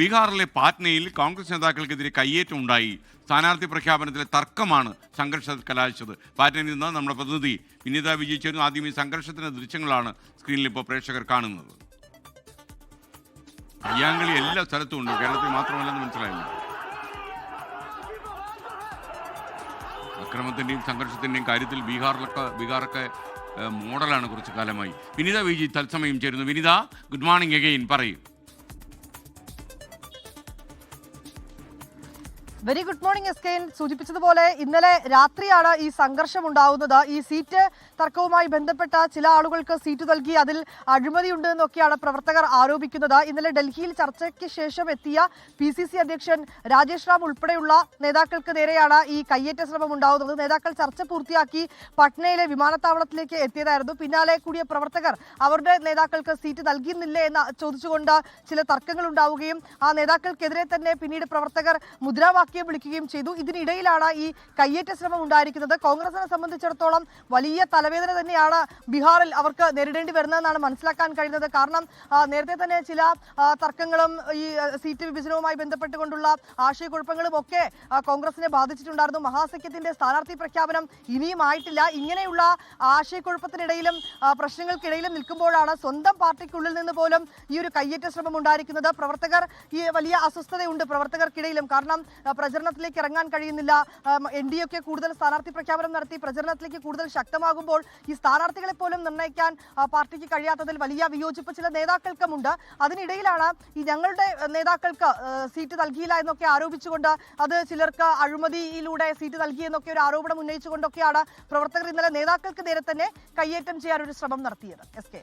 ബീഹാറിലെ പാറ്റ്നയിൽ കോൺഗ്രസ് നേതാക്കൾക്കെതിരെ കയ്യേറ്റം ഉണ്ടായി. സ്ഥാനാർത്ഥി പ്രഖ്യാപനത്തിലെ തർക്കമാണ് സംഘർഷത്തിൽ കലാശിച്ചത്. പാറ്റ്നയിൽ നിന്ന് നമ്മുടെ പ്രതിനിധി വിനീത വിജയിച്ചിരുന്നു ആദ്യം ഈ സംഘർഷത്തിന്റെ ദൃശ്യങ്ങളാണ് സ്ക്രീനിൽ ഇപ്പോൾ പ്രേക്ഷകർ കാണുന്നത്. കയ്യാങ്കളി എല്ലാ സ്ഥലത്തും ഉണ്ട്. കേരളത്തിൽ മാത്രമല്ലെന്ന് മനസ്സിലായില്ല. അക്രമത്തിന്റെയും സംഘർഷത്തിന്റെയും കാര്യത്തിൽ ബീഹാറിലൊക്കെ ബീഹാറൊക്കെ മോഡലാണ് കുറച്ചു കാലമായി. വിനിത വിജി തത്സമയം ചേരുന്നു. വിനിത ഗുഡ് മോർണിംഗ് അഗെയിൻ പറയും. Very good morning S K സൂചിപ്പിച്ചതുപോലെ ഇന്നലെ രാത്രിയാണ് ഈ സംഘർഷം ഉണ്ടാവുന്നത് ഈ സീറ്റ് തർക്കവുമായി ബന്ധപ്പെട്ട ചില ആളുകൾക്ക് സീറ്റ് നൽകി അതിൽ അഴിമതിയുണ്ട് എന്നൊക്കെയാണ് പ്രവർത്തകർ ആരോപിക്കുന്നത്. ഇന്നലെ ഡൽഹിയിൽ ചർച്ചയ്ക്ക് ശേഷം എത്തിയ പി സി സി അധ്യക്ഷൻ രാജേഷ് റാം ഉൾപ്പെടെയുള്ള നേതാക്കൾക്ക് നേരെയാണ് ഈ കയ്യേറ്റ ശ്രമം ഉണ്ടാവുന്നത്. നേതാക്കൾ ചർച്ച പൂർത്തിയാക്കി പട്നയിലെ വിമാനത്താവളത്തിലേക്ക് എത്തിയതായിരുന്നു. പിന്നാലെ കൂടിയ പ്രവർത്തകർ അവരുടെ നേതാക്കൾക്ക് സീറ്റ് നൽകിയിരുന്നില്ലേ എന്ന് ചോദിച്ചുകൊണ്ട് ചില തർക്കങ്ങൾ ഉണ്ടാവുകയും ആ നേതാക്കൾക്കെതിരെ തന്നെ പിന്നീട് പ്രവർത്തകർ മുദ്രാവാക്യം വിളിക്കുകയും ചെയ്തു. ഇതിനിടയിലാണ് ഈ കയ്യേറ്റ ശ്രമം ഉണ്ടായിരിക്കുന്നത്. കോൺഗ്രസിനെ സംബന്ധിച്ചിടത്തോളം വലിയ തലവേദന തന്നെയാണ് ബീഹാറിൽ അവർക്ക് നേരിടേണ്ടി വരുന്നതെന്നാണ് മനസ്സിലാക്കാൻ കഴിയുന്നത്. കാരണം നേരത്തെ തന്നെ ചില തർക്കങ്ങളും ഈ സീറ്റ് വിഭജനവുമായി ബന്ധപ്പെട്ടുകൊണ്ടുള്ള ആശയക്കുഴപ്പങ്ങളും ഒക്കെ കോൺഗ്രസിനെ ബാധിച്ചിട്ടുണ്ടായിരുന്നു. മഹാസഖ്യത്തിന്റെ സ്ഥാനാർത്ഥി പ്രഖ്യാപനം ഇനിയും ആയിട്ടില്ല. ഇങ്ങനെയുള്ള ആശയക്കുഴപ്പത്തിനിടയിലും പ്രശ്നങ്ങൾക്കിടയിലും നിൽക്കുമ്പോഴാണ് സ്വന്തം പാർട്ടിക്കുള്ളിൽ നിന്ന് പോലും ഈ ഒരു കയ്യേറ്റ ശ്രമം ഉണ്ടായിരിക്കുന്നത്. പ്രവർത്തകർ ഈ വലിയ അസ്വസ്ഥതയുണ്ട് പ്രവർത്തകർക്കിടയിലും. കാരണം പ്രചരണത്തിലേക്ക് ഇറങ്ങാൻ കഴിയുന്നില്ല. എൻ ഡി ഒക്കെ കൂടുതൽ സ്ഥാനാർത്ഥി പ്രഖ്യാപനം നടത്തി പ്രചരണത്തിലേക്ക് കൂടുതൽ ശക്തമാകുമ്പോൾ ഈ സ്ഥാനാർത്ഥികളെ പോലും നിർണയിക്കാൻ പാർട്ടിക്ക് കഴിയാത്തതിൽ വലിയ വിയോജിപ്പ് ചില നേതാക്കൾക്കുമുണ്ട്. അതിനിടയിലാണ് ഈ ഞങ്ങളുടെ നേതാക്കൾക്ക് സീറ്റ് നൽകിയില്ല എന്നൊക്കെ ആരോപിച്ചുകൊണ്ട് അത് ചിലർക്ക് അഴിമതിയിലൂടെ സീറ്റ് നൽകി എന്നൊക്കെ ഒരു ആരോപണം ഉന്നയിച്ചുകൊണ്ടൊക്കെയാണ് പ്രവർത്തകർ ഇന്നലെ നേതാക്കൾക്ക് നേരെ തന്നെ കയ്യേറ്റം ചെയ്യാൻ ഒരു ശ്രമം നടത്തിയത്. S K.